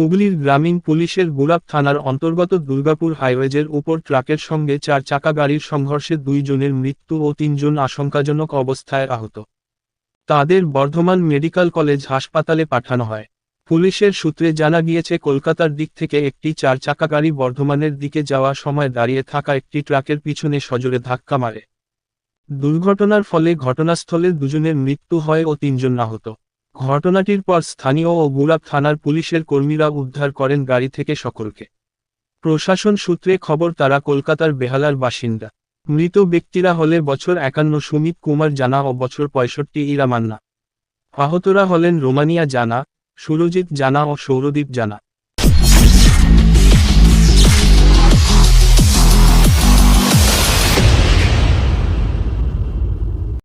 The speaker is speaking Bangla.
হুগলির গ্রামীণ পুলিশের গুলাব থানার অন্তর্গত দুর্গাপুর হাইওয়েজের উপর ট্রাকের সঙ্গে চার চাকা গাড়ির সংঘর্ষে দুইজনের মৃত্যু ও তিনজন আশঙ্কাজনক অবস্থায় আহত। তাদের বর্ধমান মেডিকেল কলেজ হাসপাতালে পাঠানো হয়। পুলিশের সূত্রে জানা গিয়েছে, কলকাতার দিক থেকে একটি চার চাকা গাড়ি বর্ধমানের দিকে যাওয়ার সময় দাঁড়িয়ে থাকা একটি ট্রাকের পিছনে সজোরে ধাক্কা মারে। দুর্ঘটনার ফলে ঘটনাস্থলে দুজনের মৃত্যু হয় ও তিনজন আহত। ঘটনাটির পর স্থানীয় ও গুলাব থানার পুলিশের কর্মীরা উদ্ধার করেন গাড়ি থেকে সকলকে। প্রশাসন সূত্রে খবর, তারা কলকাতার বেহালার বাসিন্দা। মৃত ব্যক্তিরা হলে বছর একান্ন সুমিত কুমার জানা ও বছর পঁয়ষট্টি ইরা মান্না। আহতরা হলেন রোমানিয়া জানা, সুরজিৎ জানা ও সৌরদীপ জানা।